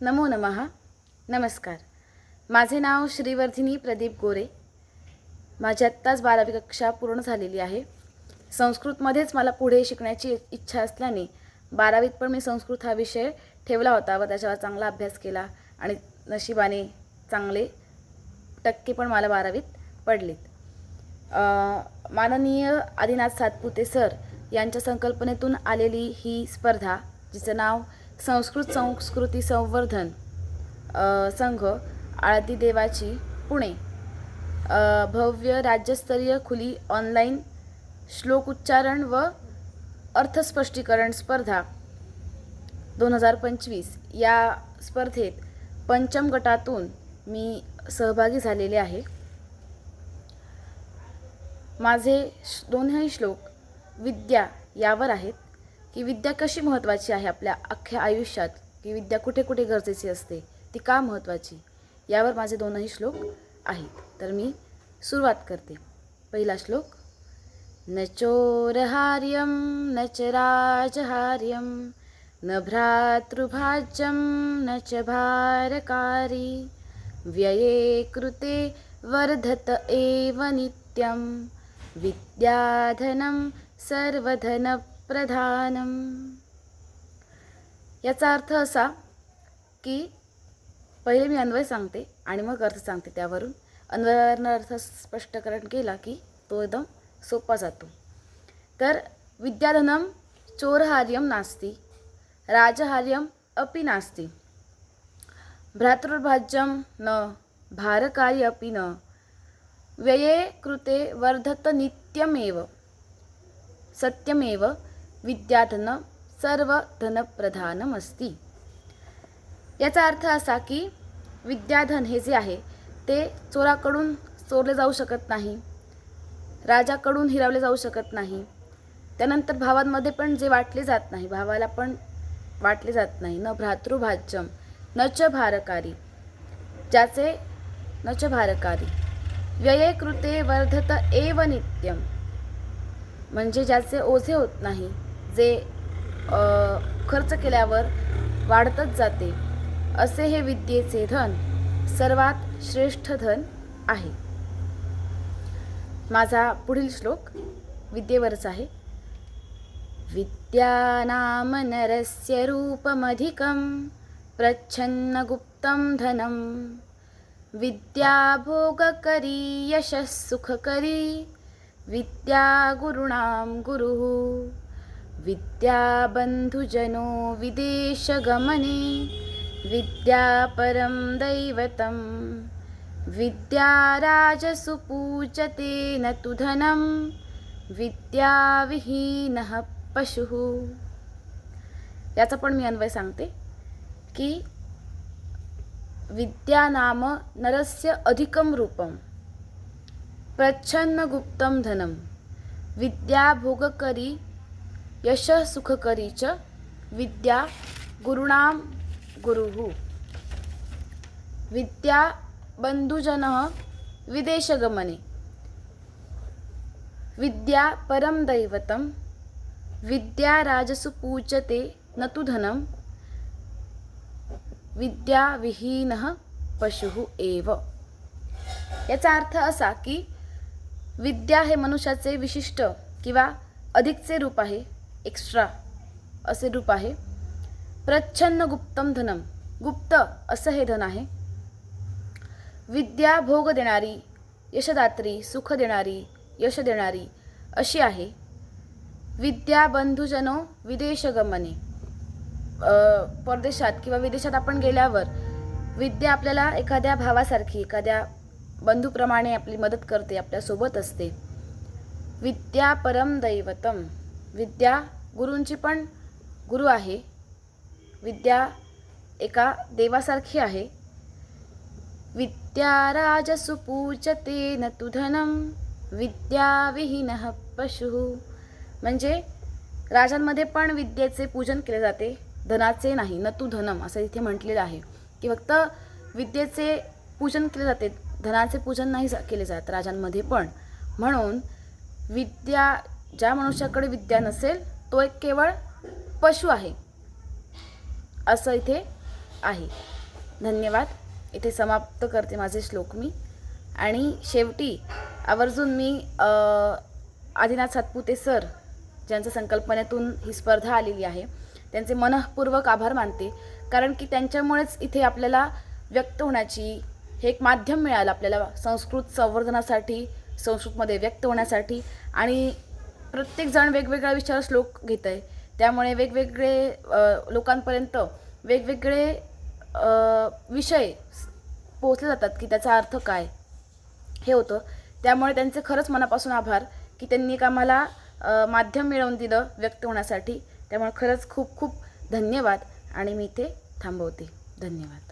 नमो नमः. नमस्कार. माझे नाव श्रीवर्धिनी प्रदीप गोरे. माझी आत्ताच बारावी कक्षा पूर्ण झालेली आहे. संस्कृतमध्येच मला पुढे शिकण्याची इच्छा असल्याने बारावीत पण मी संस्कृत हा विषय ठेवला होता व त्याच्यावर चांगला अभ्यास केला आणि नशिबाने चांगले टक्के पण मला बारावीत पडलेत. माननीय आदिनाथ सातपुते सर यांच्या संकल्पनेतून आलेली ही स्पर्धा जिचं नाव संस्कृत संस्कृती संवर्धन संघ आळती देवाची पुणे. भव्य राज्यस्तरीय खुली ऑनलाईन श्लोक उच्चारण व अर्थस्पष्टीकरण स्पर्धा. दोन हजार पंचवीस या स्पर्धेत पंचम गटातून मी सहभागी झालेले आहे. माझे श दोन्ही श्लोक विद्या यावर आहेत. की विद्या कशी महत्त्वाची आहे आपल्या अख्ख्या आयुष्यात? की विद्या कुठे कुठे गरजेची असते? ती का महत्त्वाची यावर माझे दोनही श्लोक आहेत. तर मी सुरुवात करते. पहिला श्लोक न चोरहार्यं न च राजहार्यं न भ्रातृभाज्यं न च भारकारी व्यये कृते वर्धत एव नित्यं विद्याधनं प्रधानम। याचा अर्थ असा की पहिले मी अन्वय सांगते आणि मग अर्थ सांगते त्यावरून. अन्वयावरनं अर्थ स्पष्टकरण केला की तो एकदम सोपा जातो. तर विद्याधनं चोरहार्यं नास्ति राजहार्यम् अपि नास्ति। भ्रातृभाज्यं न भारकार्य अपि न व्यये कृते वर्धत नित्यमेव सत्यमेव विद्याधन सर्वधनप्रधानमस्ति. याचा अर्थ असा की विद्याधन हे जे आहे ते चोराकडून चोरले जाऊ शकत नाही राजाकडून हिरावले जाऊ शकत नाही. त्यानंतर भावांमध्ये पण जे वाटले जात नाही भावाला पण वाटले जात नाही. न भ्रातृभाज्यम न च भारकारी ज्याचे न च भारकारी. व्यये कृते वर्धत एव नित्यम म्हणजे ज्याचे ओझे होत नाही. जे खर्च केल्यावर वाढतच जाते असे हे विद्येचे धन सर्वात श्रेष्ठ धन आहे. माझा पुढील श्लोक विद्येवरच आहे. विद्यानाम नरस्य रूपमधिकं प्रच्छन्नगुप्तं धनं विद्या भोगकरी यशः सुखकरी विद्या गुरुणां गुरुः। विद्याबन्धुजनो विदेशगमने विद्या परं दैवतं विद्याराजसुपूजते न तु धनं विद्याविहीनः पशुः। याचा पण मी अन्वय सांगते की विद्या नाम नरस्य अधिकं रूपं प्रच्छन्नगुप्तं धनं विद्या भोगकरी यशः सुखकरी च विद्या गुरुणां गुरुः। विद्या बन्धुजनः विदेशगमने। विद्या परं दैवतं विद्या राजसु पूजते न तु धनं। विद्याविहीनः पशुः एव। याचा अर्थ असा की विद्या हे मनुष्याचे विशिष्ट किंवा अधिकचे रूप आहे. एक्स्ट्रा असे रूप आहे. प्रच्छन्न गुप्तम धनम. गुप्त असं हे धन आहे. विद्या भोग देणारी यशदात्री सुख देणारी यश देणारी अशी आहे. विद्या बंधुजनो विदेशगमने. परदेशात किंवा विदेशात आपण गेल्यावर विद्या आपल्याला एखाद्या भावासारखी एखाद्या बंधूप्रमाणे आपली मदत करते आपल्यासोबत असते. विद्या परम दैवतम. विद्या गुरूंची पण गुरु आहे. विद्या एका देवासारखी आहे. विद्या राजसु न तुधनम विद्याविहीन विद्याविहीनः पशुः. म्हणजे राजांमध्ये पण विद्येचे पूजन केले जाते. धनाचे नाही न तू धनम असं इथे म्हटलेलं आहे. की फक्त विद्येचे पूजन केले जाते. धनाचे पूजन नाही केले जात राजांमध्ये पण. म्हणून विद्या ज्या मनुष्याकडे विद्या नसेल तो एक केवळ पशु आहे. असं इथे आहे. धन्यवाद. इथे समाप्त करते माझे श्लोक मी. आणि शेवटी आवर्जून मी आदिनाथ सातपुते सर ज्यांच्या संकल्पनेतून ही स्पर्धा आलेली आहे त्यांचे मनःपूर्वक आभार मानते. कारण की त्यांच्यामुळेच इथे आपल्याला व्यक्त होण्याची हे एक माध्यम मिळालं आपल्याला संस्कृत संवर्धनासाठी संस्कृतमध्ये व्यक्त होण्यासाठी. आणि प्रत्येकजण वेगवेगळा विचार श्लोक घेत आहे त्यामुळे वेगवेगळे लोकांपर्यंत वेगवेगळे विषय पोहोचले जातात की त्याचा अर्थ काय? हे होतं. त्यामुळे त्यांचे खरंच मनापासून आभार की त्यांनी एक आम्हाला माध्यम मिळवून दिलं व्यक्त होण्यासाठी. त्यामुळे खरंच खूप खूप धन्यवाद आणि मी इथे थांबवते. धन्यवाद.